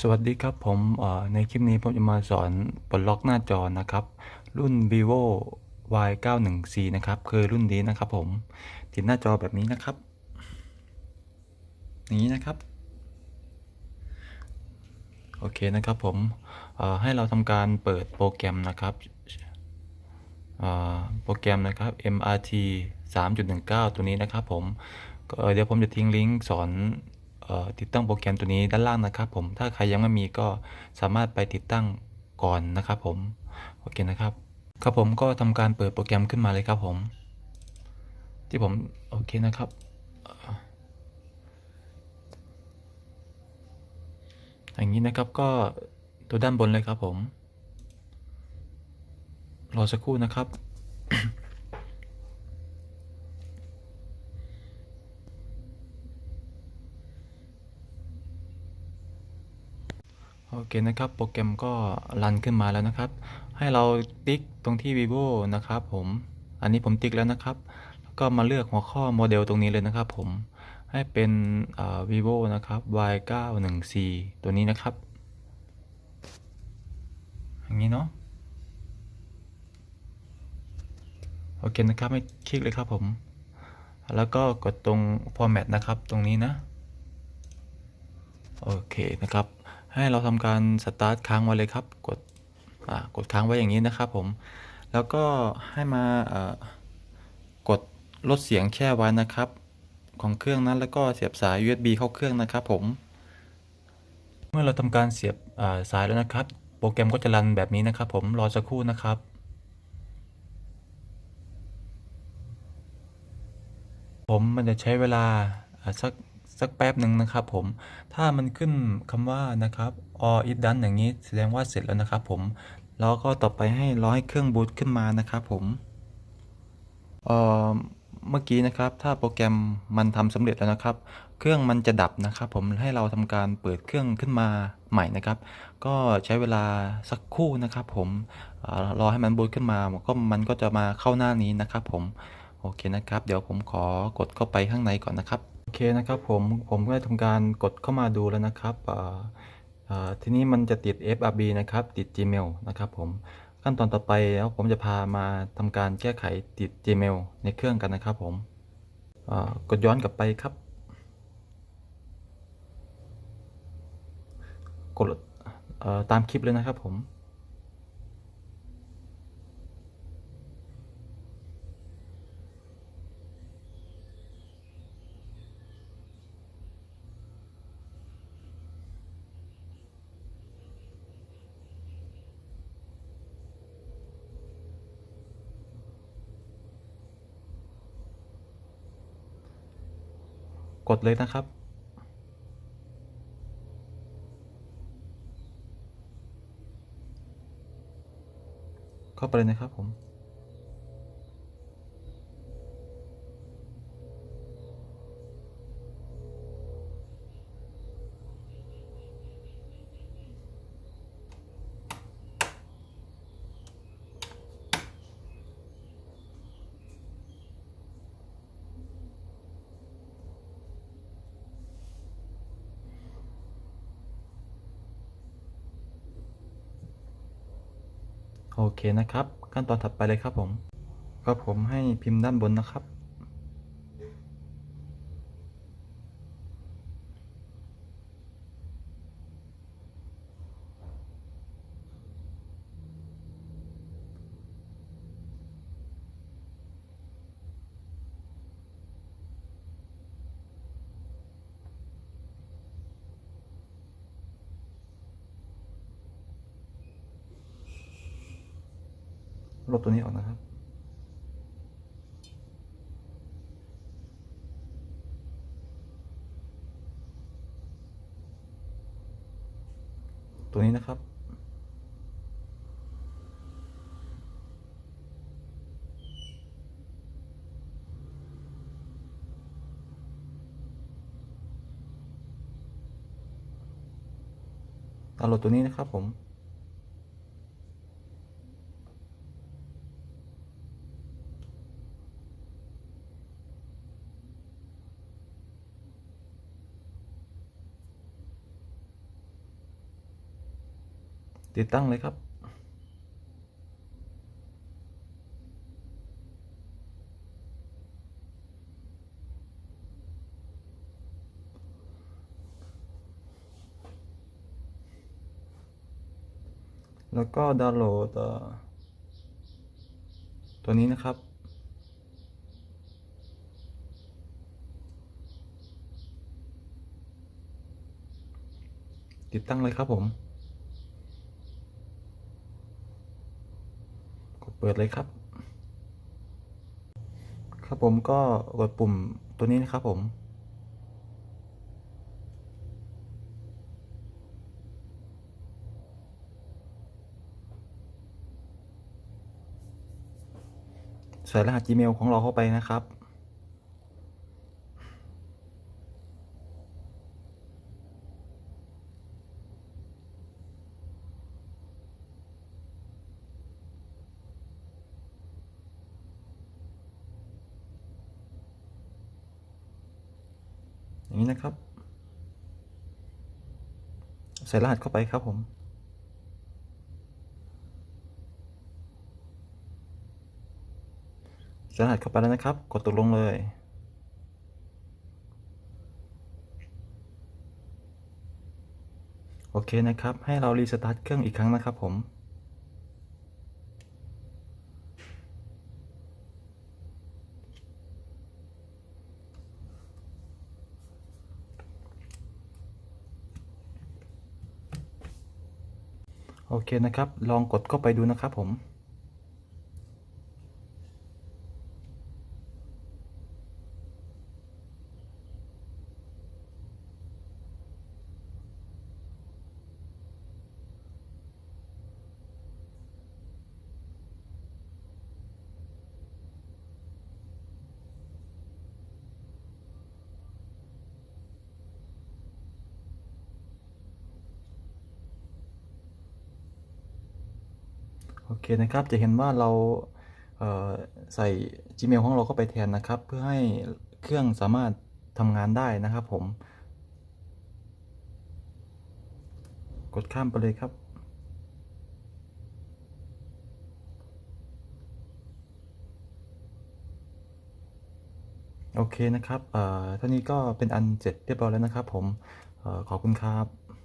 สวัสดีครับผมในคลิปนี้ผมจะมาสอนปลดล็อกหน้าจอนะครับ รุ่น vivo y 9 1 c นะครับคือรุ่นนี้นะครับผมติดหน้าจอแบบนี้นะครับอย่างนี้นะครับ โอเคนะครับผมให้เราทำการเปิดโปรแกรมนะครับโปรแกรมนะครับ MRT 3.19 ตัวนี้นะครับผมเดี๋ยวผมจะทิ้งลิงก์สอน ติดตั้งโปรแกรมตัวนี้ด้านล่างนะครับผมถ้าใครยังไม่มีก็สามารถไปติดตั้งก่อนนะครับผมโอเคนะครับครับผมก็ทำการเปิดโปรแกรมขึ้นมาเลยครับผม ที่ผมโอเคนะครับอย่างนี้นะครับก็ตัวด้านบนเลยครับผม รอสักครู่นะครับ โอเคนะครับโปรแกรมก็รันขึ้นมาแล้วนะครับ ให้เราติ๊กตรงที่ vivo นะครับผมอันนี้ผมติ๊กแล้วนะครับ แล้วก็มาเลือกหัวข้อโมเดลตรงนี้เลยนะครับผมให้เป็น vivo นะครับ y 9 1 c ตัวนี้นะครับ อย่างนี้เนาะโอเคนะครับให้คลิกเลยครับผม แล้วก็กดตรง format นะครับตรงนี้นะ โอเคนะครับ ให้เราทำการสตาร์ทค้างไว้เลยครับ กดกดค้างไว้อย่างนี้นะครับผม แล้วก็ให้มากดลดเสียงแช่ไว้นะครับ ของเครื่องนั้นแล้วก็เสียบสาย USB เข้าเครื่องนะครับผม เมื่อเราทำการเสียบาสายแล้วนะครับ โปรแกรมก็จะรันแบบนี้นะครับ ผมรอสักครู่นะครับผมมันจะใช้เวลาสัก สักแป๊บหนึ่งนะครับผม ถ้ามันขึ้นคำว่านะครับ all is done อย่างนี้แสดงว่าเสร็จแล้วนะครับผม แล้วก็ต่อไปให้รอให้เครื่องบูตขึ้นมานะครับผมเอ่อเมื่อกี้นะครับ ถ้าโปรแกรมมันทำสำเร็จแล้วนะครับ เครื่องมันจะดับนะครับ ผมให้เราทำการเปิดเครื่องขึ้นมาใหม่นะครับ ก็ใช้เวลาสักครู่นะครับ ผมรอให้มันบูตขึ้นมาก็มันก็จะมาเข้าหน้านี้นะครับ ผมโอเคนะครับ เดี๋ยวผมขอกดเข้าไปข้างในก่อนนะครับ โอเคนะครับผมผมก็ได้ทำการกดเข้ามาดูแล้วนะครับทีนี้มันจะติด FRB นะครับ ติด Gmail นะครับผมขั้นตอนต่อไปแล้วผมจะพามาทำการแก้ไขติด Gmail ในเครื่องกันนะครับผมกดย้อนกลับไปครับ กดตามคลิปเลยนะครับผม กดเลยนะครับ เข้าไปเลยนะครับผม โอเคนะครับ ขั้นตอนถัดไปเลยครับผม ก็ผมให้พิมพ์ด้านบนนะครับ ลบตัวนี้ออกนะครับ ตัวนี้นะครับดาโหลดตัวนี้นะครับผม ติดตั้งเลยครับ แล้วก็ดาวน์โหลดตัวนี้นะครับติดตั้งเลยครับผม กด เปิดเลยครับ ครับผมก็กดปุ่มตัวนี้นะครับผม ใส่รหัส Gmail ของเราเข้าไปนะครับ นี้นะครับ ใส่รหัสเข้าไปครับผม ใส่รหัสเข้าไปแล้วนะครับ กดตกลงเลยโอเคนะครับ ให้เรารีสตาร์ทเครื่องอีกครั้งนะครับผม โอเคนะครับ ลองกดเข้าไปดูนะครับผม โอเคนะครับจะเห็นว่าเราเใส่ Gmail ของเราเข้าไปแทนนะครับ เพื่อให้เครื่องสามารถทำงานได้นะครับผม กดข้ามไปเลยครับโอเคนะครับเอ่อท่านี้ก็เป็นอันเสร็จเรียบร้อยแล้วนะครับผมออขอบคุณครับ